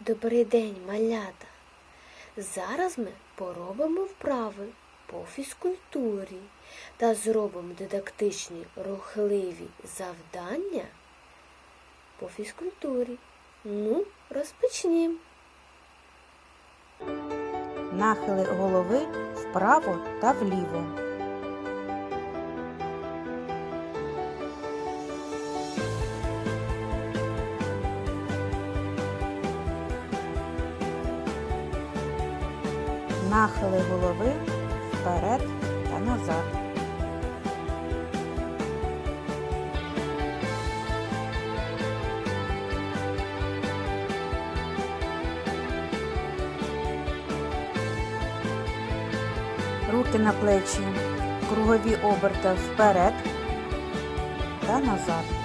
Добрий день, малята! Зараз ми поробимо вправи по фізкультурі та зробимо дидактичні рухливі завдання по фізкультурі. Ну, розпочнімо. Нахили голови вправо та вліво. Нахили голови вперед та назад. Руки на плечі, кругові оберти вперед та назад.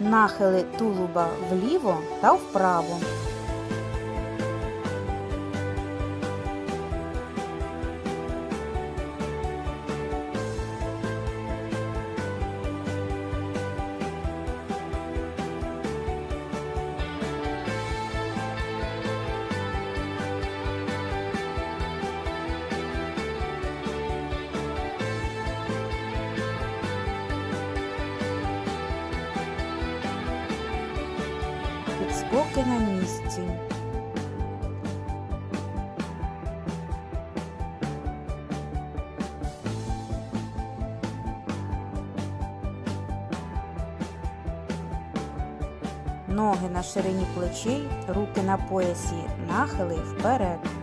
Нахили тулуба вліво та вправо. Підскоки на місці. Ноги на ширині плечей, руки на поясі, нахили вперед.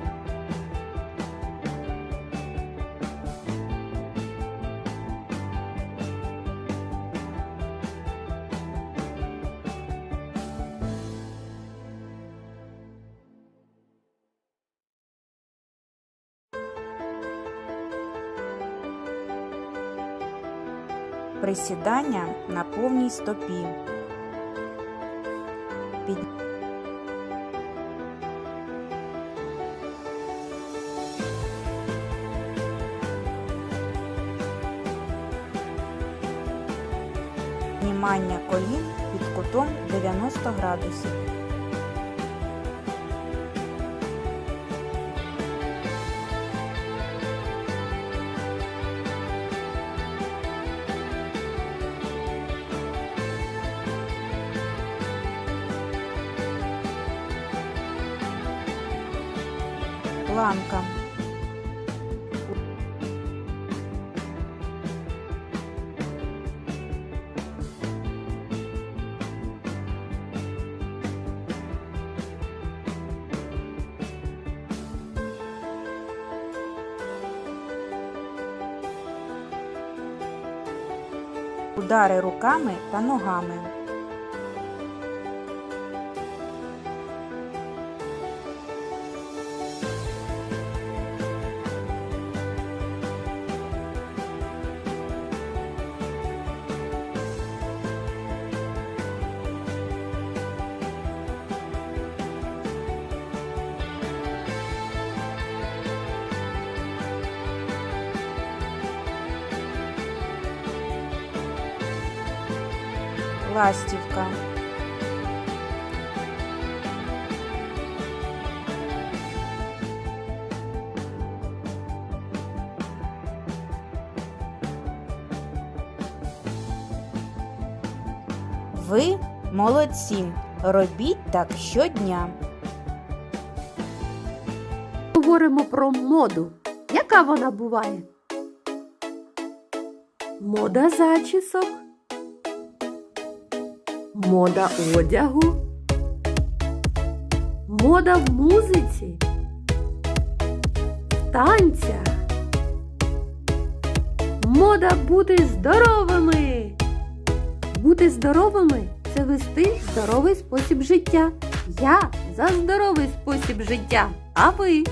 Присідання на повній стопі. Під... Знімання колін під кутом 90 градусів. Планка. Удари руками та ногами. Ластівка. Ви молодці. Робіть так щодня. Говоримо про моду. Яка вона буває? Мода зачісок, мода одягу, мода в музиці, в танцях, мода бути здоровими. Бути здоровими це вести здоровий спосіб життя. Я за здоровий спосіб життя. А ви?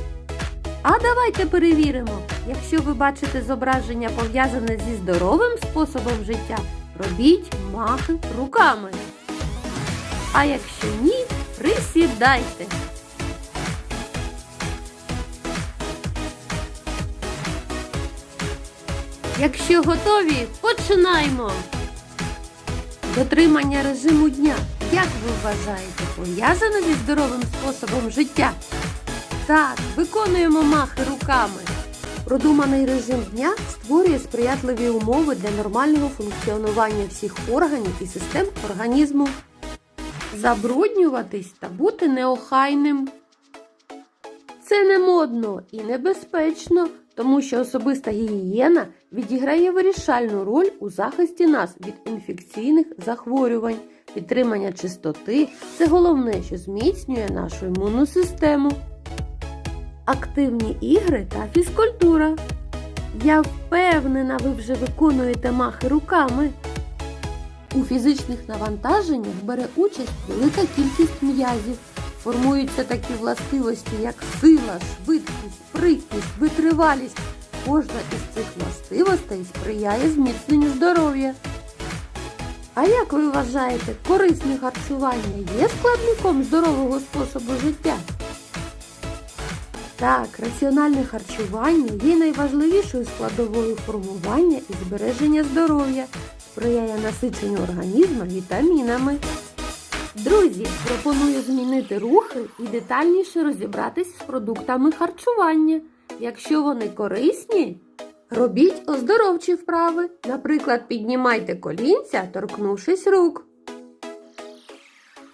А давайте перевіримо, Якщо ви бачите зображення пов'язане зі здоровим способом життя, робіть махи руками. А якщо ні, присідайте. Якщо готові, починаємо. Дотримання режиму дня, як ви вважаєте, пов'язане зі здоровим способом життя? Так, виконуємо махи руками. Продуманий режим дня створює сприятливі умови для нормального функціонування всіх органів і систем організму. Забруднюватись та бути неохайним. Це не модно і небезпечно, тому що особиста гігієна відіграє вирішальну роль у захисті нас від інфекційних захворювань. Підтримання чистоти це головне, що зміцнює нашу імунну систему. Активні ігри та фізкультура. Я впевнена, ви вже виконуєте махи руками. У фізичних навантаженнях бере участь велика кількість м'язів. Формуються такі властивості, як сила, швидкість, спритність, витривалість. Кожна із цих властивостей сприяє зміцненню здоров'я. А як ви вважаєте, корисне харчування є складником здорового способу життя? Так, раціональне харчування є найважливішою складовою формування і збереження здоров'я, сприяє насиченню організму вітамінами. Друзі, пропоную змінити рухи і детальніше розібратись з продуктами харчування. Якщо вони корисні, робіть оздоровчі вправи. Наприклад, піднімайте колінця, торкнувшись рук.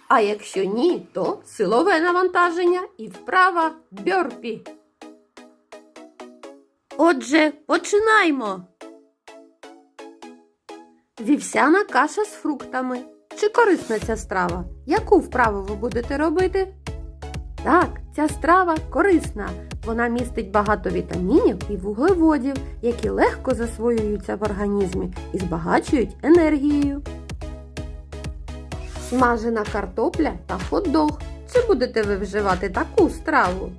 А якщо ні, то силове навантаження і вправа бьорпі. Отже, починаймо. Вівсяна каша з фруктами. Чи корисна ця страва? Яку вправу ви будете робити? Так, ця страва корисна. Вона містить багато вітамінів і вуглеводів, які легко засвоюються в організмі і збагачують енергією. Смажена картопля та хот-дог. Чи будете ви вживати таку страву?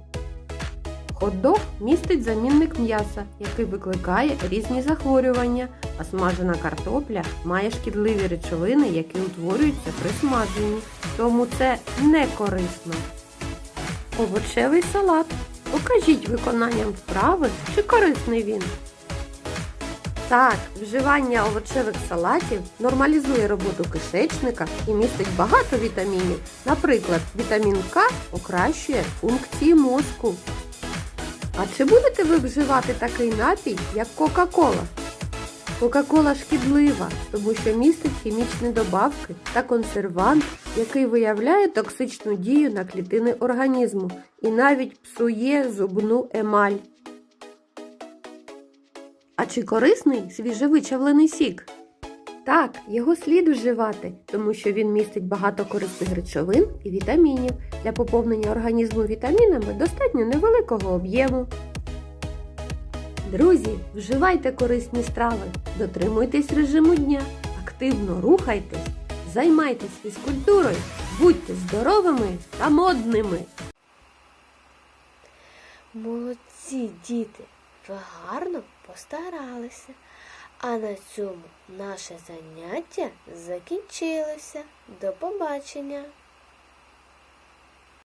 Хот-дог містить замінник м'яса, який викликає різні захворювання, а смажена картопля має шкідливі речовини, які утворюються при смаженні, тому це не корисно. Овочевий салат. Покажіть виконанням вправи, чи корисний він. Так, вживання овочевих салатів нормалізує роботу кишечника і містить багато вітамінів. Наприклад, вітамін К покращує функції мозку. А чи будете ви вживати такий напій, як Кока-Кола? Кока-Кола шкідлива, тому що містить хімічні добавки та консервант, який виявляє токсичну дію на клітини організму і навіть псує зубну емаль. А чи корисний свіжевичавлений сік? Так, його слід вживати, тому що він містить багато корисних речовин і вітамінів. Для поповнення організму вітамінами достатньо невеликого об'єму. Друзі, вживайте корисні страви, дотримуйтесь режиму дня, активно рухайтесь, займайтесь фізкультурою, будьте здоровими та модними. Молодці діти, ви гарно постаралися. А на цьому наше заняття закінчилося. До побачення!